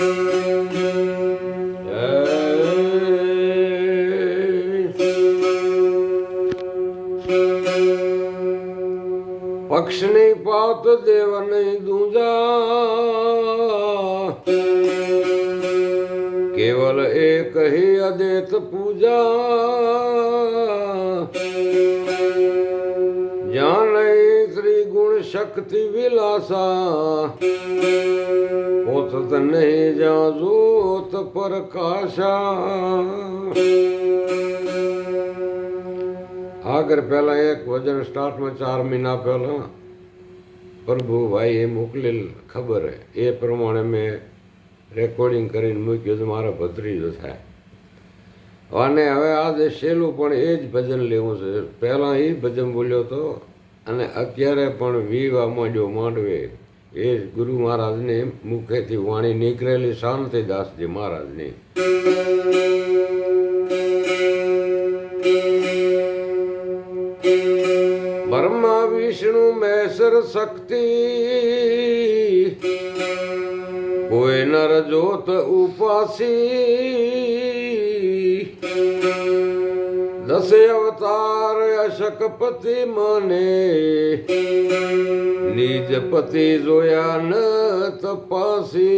પક્ષની પાત દેવ નહીં દૂજા. કેવલ એક હી અદેત પૂજા. જાણ શ્રી ગુણ શક્તિ વિલાસા. પોત નહીં જા જોત પ્રકાશા આગળ પહેલા એક વજન સ્ટાર્ટમાં ચાર મહિના પહેલા પ્રભુ એ મોકલેલ ખબર એ પ્રમાણે મેં રેકોર્ડિંગ કરીને મૂક્યું તો મારા ભત્રીજો થાય અને હવે આજે સહેલું પણ એ જ ભજન લેવું છે પહેલાં એ ભજન બોલ્યો હતો અને અત્યારે પણ વીવા માંડ્યો માંડવે એ જ ગુરુ મહારાજની મુખેથી વાણી નીકળેલી શાંતિદાસજી મહારાજની બ્રહ્મા વિષ્ણુ મહેશ્વર શક્તિ કોઈ નર જોત ઉપાસી દસે અવતાર અશકપતિ મને. નિજ પતિ જોયા ન તપાસી.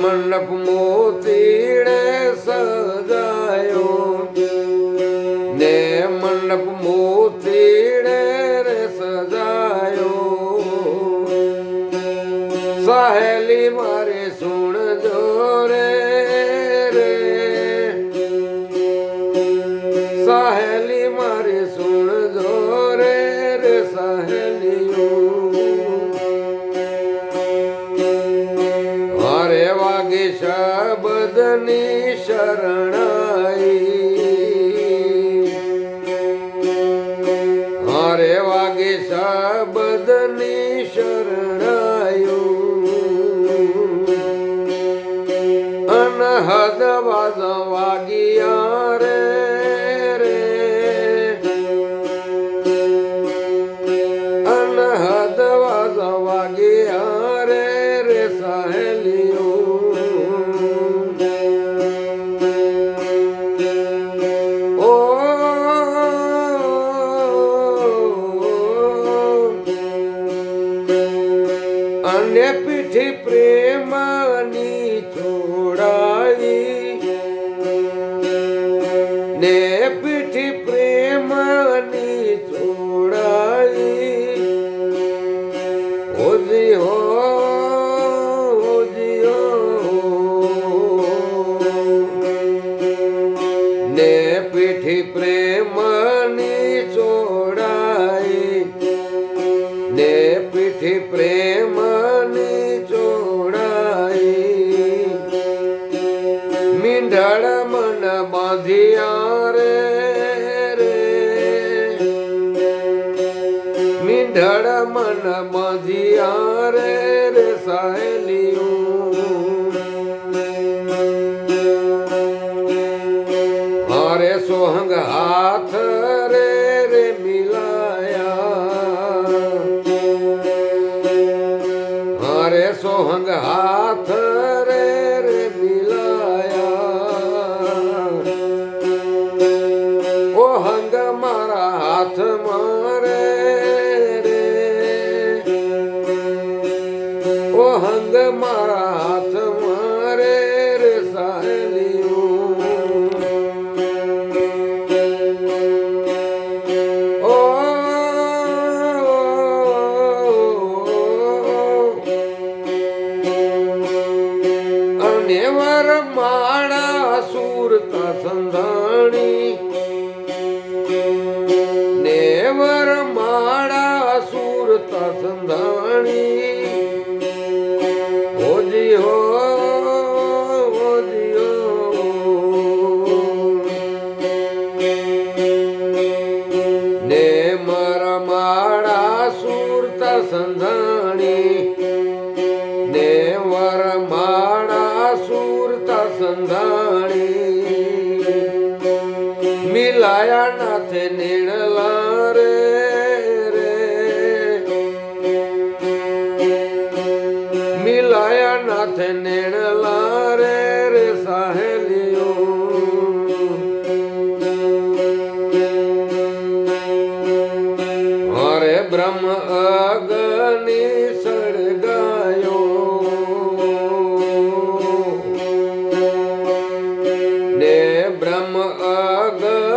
મંડપ મોતીડે સજાયો. ને મંડપ મોતીડે રે સજાયો. સહેલી મારે સુણજો રે રે. સહેલી મારે સુણજો રે રે સહેલીઓ ઢળ મન મજિયા રે રે સહેલિયું હારે સોહંગ હાથ ધણી હો ને મારા માળા સુરતા સંધાણી। ને વર માળા સુરતા સંધાણી। મિલાયા નાથે નીણલા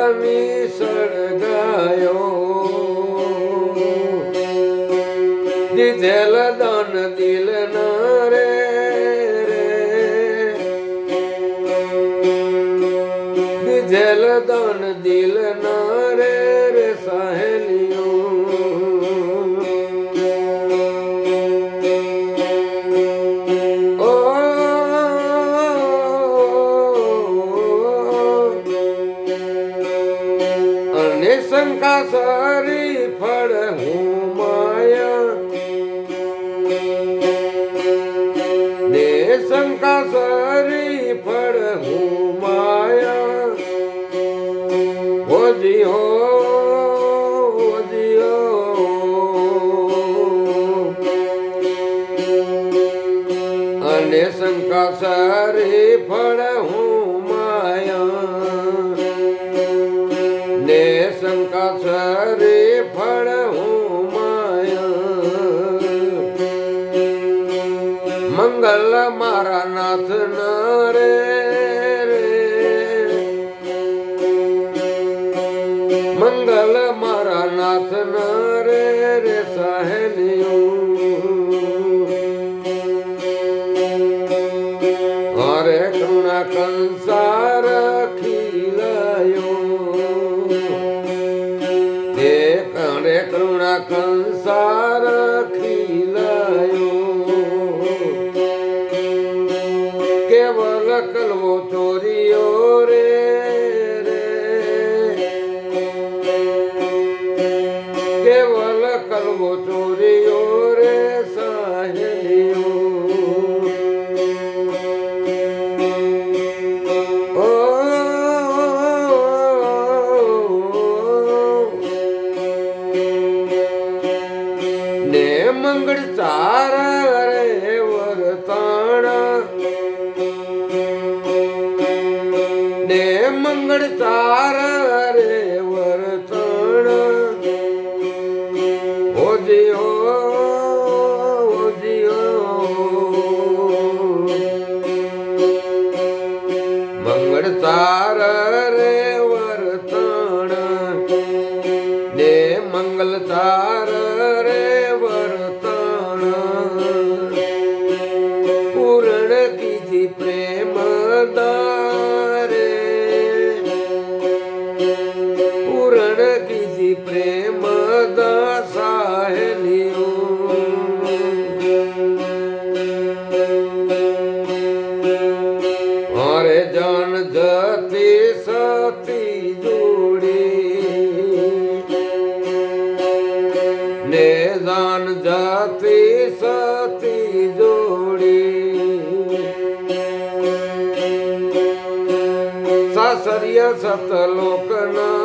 સ્વામી સળગાયો દીધેલ દાન દિલ ના રે. દીધેલ દાન शंका सारी Because મંગળ તાર રે વરતણ. ને મંગળ તાર રે વરતણ. પૂર્ણ કીધી પ્રેમ દારે પૂર્ણ કીધી પ્રેમ દા સાહેલીઓ હરે જા સાસરિય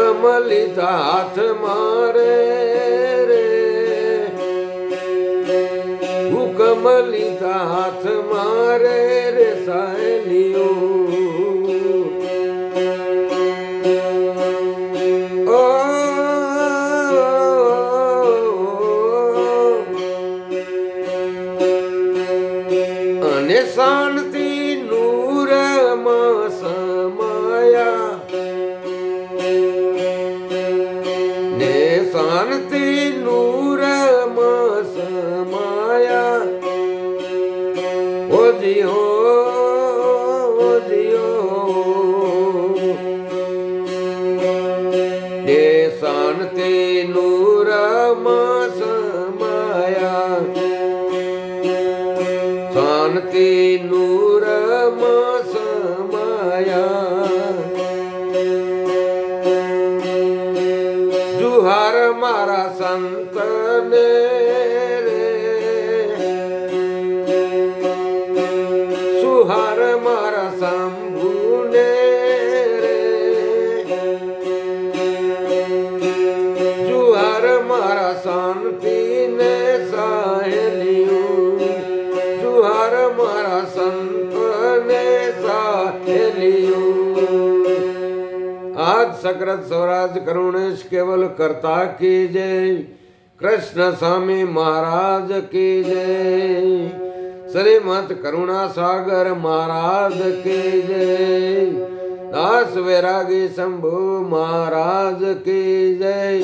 હુકમ લીધા હાથ મારે રે. હુકમ લીધા હાથ મારે રે સાહેલીઓ. શાંતિ મારા સંતને. આજ સકરત સ્વરાજ કરુણેશ કેવલ કરતા કી જય? કૃષ્ણ સ્વામી મહારાજ કી જય? શ્રીમદ કરુણા સાગર મહારાજ કી જય? દાસ વૈરાગી શંભુ મહારાજ કી જય?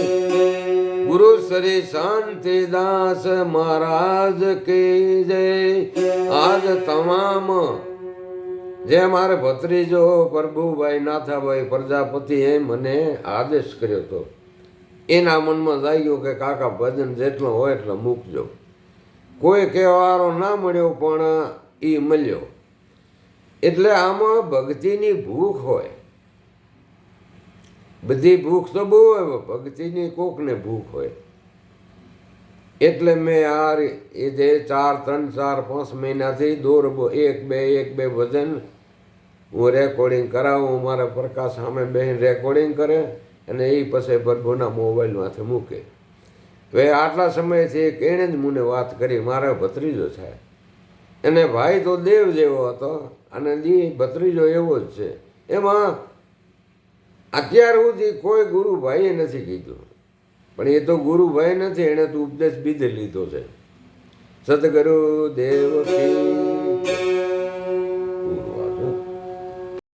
ગુરુ શ્રી શાંતિ દાસ મહારાજ કી જય? આજ તમામ જે મારે ભત્રીજો પ્રભુભાઈ નાથાભાઈ પ્રજાપતિએ મને આદેશ કર્યો હતો. એના મનમાં જાગ્યું કે કાકા ભજન જેટલો હોય એટલો મૂકજો. કોઈ કહેવારો ના મળ્યો પણ એ મળ્યો. એટલે આમાં ભક્તિની ભૂખ હોય. બધી ભૂખ તો બહુ હોય ભક્તિની કોકને ભૂખ હોય. એટલે મેં આ એ જે ચાર, ત્રણ, ચાર, પાંચ મહિનાથી દોર એક, બે એક, બે ભજન હું રેકોર્ડિંગ કરાવું મારા પ્રકાશ સામે બેન રેકોર્ડિંગ કરે અને એ પછી પ્રભુના મોબાઈલમાંથી મૂકે. હવે આટલા સમયથી એક એણે જ મને વાત કરી, મારો ભત્રીજો છે. એને ભાઈ તો દેવ જેવો હતો અને દી ભત્રીજો એવો જ છે. એમાં અત્યાર સુધી કોઈ ગુરુભાઈએ નથી કીધું. પણ એ તો ગુરુભાઈ નથી, એણે તો ઉપદેશ બીજે લીધો છે. સદગુરુ દેવ